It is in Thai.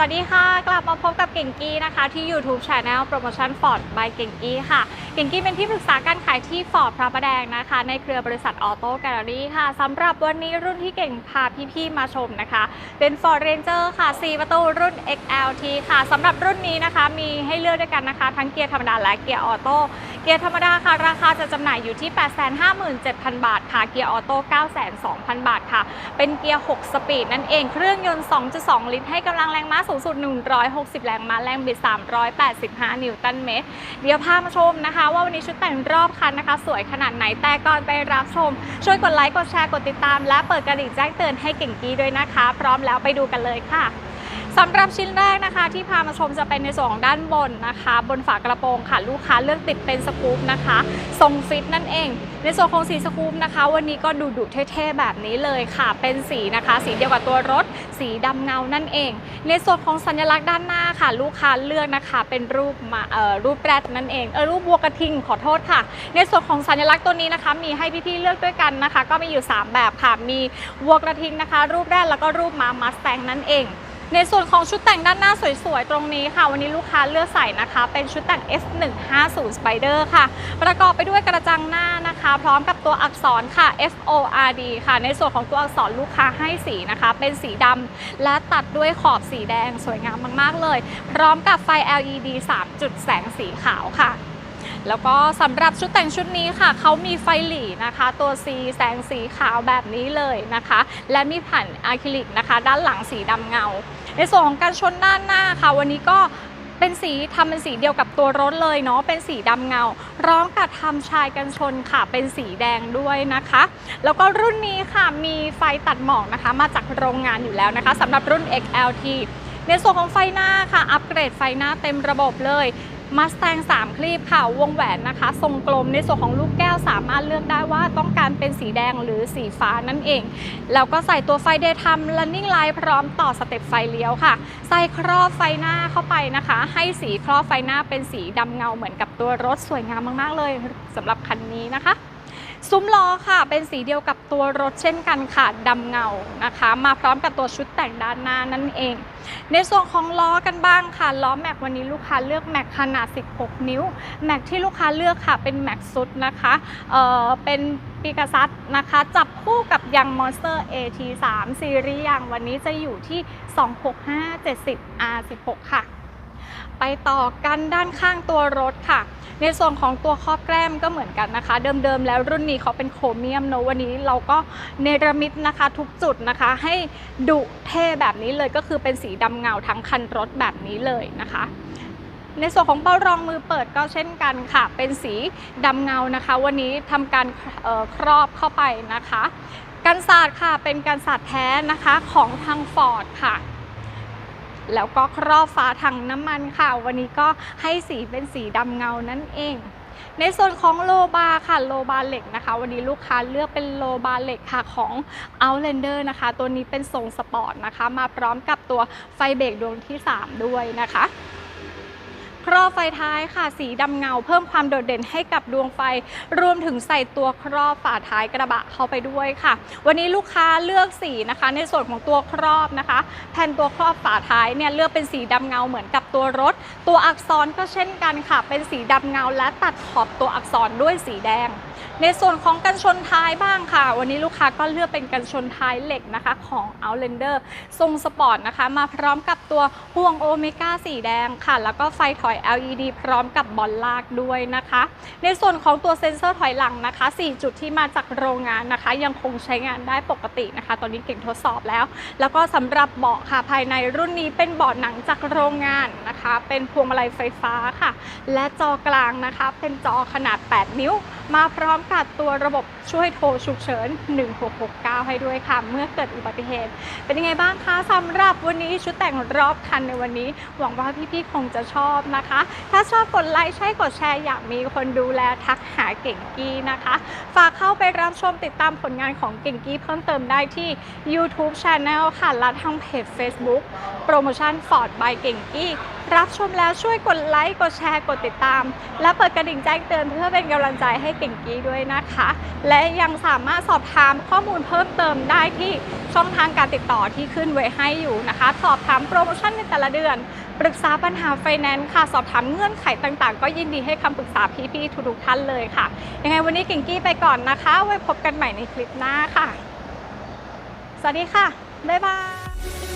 สวัสดีค่ะ กลับมาพบกับเก่งกี้นะคะที่ YouTube Channel Promotion Ford by เก่งกี้ค่ะ เก่งกี้เป็นที่ปรึกษาการขายที่ Ford พระประแดงนะคะ ในเครือบริษัทออโต้แกลเลอรี่ค่ะสำหรับวันนี้รุ่นที่เก่งพาพี่ๆมาชมนะคะ เป็น Ford Ranger ค่ะ 4 ประตูรุ่น XLT ค่ะสำหรับรุ่นนี้นะคะ มีให้เลือกด้วยกันนะคะ ทั้งเกียร์ธรรมดาและเกียร์ออโต้ กียร์ธรรมดาค่ะ ราคาจะจำหน่ายอยู่ที่ 857,000 บาทค่ะ เกียร์ออโต้902,000 บาทค่ะ เป็นเกียร์ 6 สปีดนั่นเอง เครื่องยนต์ 2.2 ลิตร ให้กำลังแรงม้าสูงสุด 160 แรงม้า แรงบิด 385 นิวตันเมตร เดี๋ยวพามาชมนะคะ ว่าวันนี้ชุดแต่งรอบคันนะคะ สวยขนาดไหน แต่ก่อนไปรับชม ช่วยกดไลค์ กดแชร์ กดติดตาม และเปิดกระดิ่งแจ้งเตือนให้เก่งกี้ด้วยนะคะ พร้อมแล้วไปดูกันเลยค่ะ สำหรับชิ้นแรกนะคะ ที่พามาชมจะเป็นในส่วนของด้านบนนะคะ บนฝากระโปรงค่ะ ลูกค้าเลือกติดเป็นสกู๊ปนะคะทรงฟิตนั่นเอง ในส่วนของสีสกู๊ปนะคะ วันนี้ก็ดูดุเท่ๆแบบนี้เลยค่ะ เป็นสีนะคะ สีเดียวกับตัวรถ สีดำเงานั่นเอง ในส่วนของสัญลักษณ์ด้านหน้าค่ะ ลูกค้าเลือกนะคะ เป็นรูปมาเอ่อรูปแรดนั่นเองเออรูปวัวกระทิงขอโทษค่ะ ในส่วนของสัญลักษณ์ตัวนี้นะคะ มีให้พี่ๆเลือกด้วยกันนะคะ ก็มีอยู่ 3 แบบค่ะมีวัวกระทิงนะคะ รูปแรดแล้วก็รูปม้ามัสแตงนั่นเอง ในส่วนของชุดแต่งด้านหน้าสวยๆ ตรงนี้ค่ะ วันนี้ลูกค้าเลือกใส่นะคะ เป็นชุดแต่ง S150 Spider ค่ะ ประกอบไปด้วยกระจังหน้านะคะ พร้อมกับตัวอักษรค่ะ F O R D ค่ะ ในส่วนของตัวอักษรลูกค้าให้สีนะคะ เป็นสีดำและตัดด้วยขอบสีแดงสวยงามมากๆเลย พร้อมกับไฟ LED 3 จุดแสงสีขาวค่ะแล้วก็สำหรับชุดแต่งชุดนี้ค่ะ เขามีไฟหลีนะคะ ตัว C แสงสีขาวแบบนี้เลยนะคะ และมีแผ่นอะคริลิกนะคะ ด้านหลังสีดำเงา ในส่วนของการชนด้านหน้าค่ะ วันนี้ก็เป็นสีทำเป็นสีเดียวกับตัวรถเลยเนาะเป็นสีดำเงา ร้องกับทำชายกันชนค่ะ เป็นสีแดงด้วยนะคะ แล้วก็รุ่นนี้ค่ะมีไฟตัดหมอกนะคะ มาจากโรงงานอยู่แล้วนะคะสำหรับรุ่น XLT ในส่วนของไฟหน้าค่ะ อัปเกรดไฟหน้าเต็มระบบเลย มาส t ตง3 คลีปค่ะ วงแหวนนะคะ ทรงกลมในส่วนของลูกแก้วสามารถเลือกได้ว่าต้องการเป็นสีแดงหรือสีฟ้านั่นเอง แล้วก็ใส่ตัวไฟเดย์ทัม running light พร้อมต่อสเต็ปไฟเลี้ยวค่ะ ใส่ครอบไฟหน้าเข้าไปนะคะ ให้สีครอบไฟหน้าเป็นสีดำเงาเหมือนกับตัวรถสวยงามมาก ๆ เลยสำหรับคันนี้นะคะ ซุ้มล้อค่ะเป็นสีเดียวกับตัวรถเช่นกันค่ะดำเงานะคะ มาพร้อมกับตัวชุดแต่งด้านหน้านั่นเอง ในส่วนของล้อกันบ้างค่ะล้อแม็กวันนี้ลูกค้าเลือกแม็กขนาด 16 นิ้วแม็กที่ลูกค้าเลือกค่ะเป็นแม็กซุดนะคะเอ่อเป็นปีกซัสนะคะ จับคู่กับยัง Monster AT3 ซีรีส์ยางวันนี้จะอยู่ที่ 26570 R16 ค่ะ ไปต่อกันด้านข้างตัวรถค่ะ ในส่วนของตัวครอบแก้มก็เหมือนกันนะคะ เดิมๆแล้วรุ่นนี้เขาเป็นโครเมียมเนอะวันนี้เราก็เนรมิตนะคะทุกจุดนะคะ ให้ดุเท่แบบนี้เลยก็คือเป็นสีดำเงาทั้งคันรถแบบนี้เลยนะคะในส่วนของเป้ารองมือเปิดก็เช่นกันค่ะ เป็นสีดำเงานะคะ วันนี้ทำการครอบเข้าไปนะคะ กันศาสตร์ค่ะเป็นกันศาสตร์แท้นะคะของทางฟอร์ดค่ะ แล้วก็ครอบฝาถังน้ำมันค่ะ วันนี้ก็ให้สีเป็นสีดำเงานั่นเอง ในส่วนของโลบาร์ค่ะโลบาร์เหล็กนะคะ วันนี้ลูกค้าเลือกเป็นโลบาร์เหล็กค่ะของ Outlander นะคะ ตัวนี้เป็นทรงสปอร์ตนะคะ มาพร้อมกับตัวไฟเบรกดวงที่ 3 ด้วยนะคะ ครอบไฟท้ายค่ะ สีดำเงาเพิ่มความโดดเด่นให้กับดวงไฟ รวมถึงใส่ตัวครอบฝาท้ายกระบะเข้าไปด้วยค่ะ วันนี้ลูกค้าเลือกสีนะคะ ในส่วนของตัวครอบนะคะ แผ่นตัวครอบฝาท้ายเนี่ยเลือกเป็นสีดำเงาเหมือนกับตัวรถ ตัวอักษรก็เช่นกันค่ะ เป็นสีดำเงาและตัดขอบตัวอักษรด้วยสีแดง ในส่วนของกันชนท้ายบ้างค่ะ วันนี้ลูกค้าก็เลือกเป็นกันชนท้ายเหล็กนะคะของ Outlander ทรงสปอร์ตนะคะ มาพร้อมกับตัวห่วงโอเมก้าสีแดงค่ะ แล้วก็ไฟถอย LED พร้อมกับบอลลากด้วยนะคะ ในส่วนของตัวเซ็นเซอร์ถอยหลังนะคะ 4 จุดที่มาจากโรงงานนะคะ ยังคงใช้งานได้ปกตินะคะ ตอนนี้เก่งทดสอบแล้ว แล้วก็สำหรับเบาะค่ะภายในรุ่นนี้เป็นเบาะหนังจากโรงงานนะคะ เป็นพวงมาลัยไฟฟ้าค่ะ และจอกลางนะคะ เป็นจอขนาด 8 นิ้ว มาพร้อมกับตัวระบบช่วยโทรฉุกเฉิน 1669 ให้ด้วยค่ะ เมื่อเกิดอุบัติเหตุ เป็นยังไงบ้างคะสำหรับวันนี้ชุดแต่งรอบคันในวันนี้ หวังว่าพี่ๆคงจะชอบนะคะ ถ้าชอบกดไลค์ใช่กดแชร์อยากมีคนดูแลทักหาเก่งกี้นะคะ ฝากเข้าไปรับชมติดตามผลงานของเก่งกี้เพิ่มเติมได้ที่ YouTube Channel ค่ะและทางเพจ Facebook โปรโมชั่น Ford by เก่งกี้รับชมแล้วช่วยกดไลค์กดแชร์กดติดตาม และเปิดกระดิ่งแจ้งเตือนเพื่อเป็นกำลังใจให้เก่งกี้ด้วยยนะคะ และยังสามารถสอบถามข้อมูลเพิ่มเติมได้ที่ช่องทางการติดต่อที่ขึ้นไว้ให้อยู่นะคะ สอบถามโปรโมชั่นในแต่ละเดือน ปรึกษาปัญหาไฟแนนซ์ค่ะ สอบถามเงื่อนไขต่างๆ ก็ยินดีให้คำปรึกษาพี่ๆทุกๆท่านเลยค่ะ ยังไงวันนี้กิ่งกี้ไปก่อนนะคะ ไว้พบกันใหม่ในคลิปหน้าค่ะ สวัสดีค่ะ บ๊ายบาย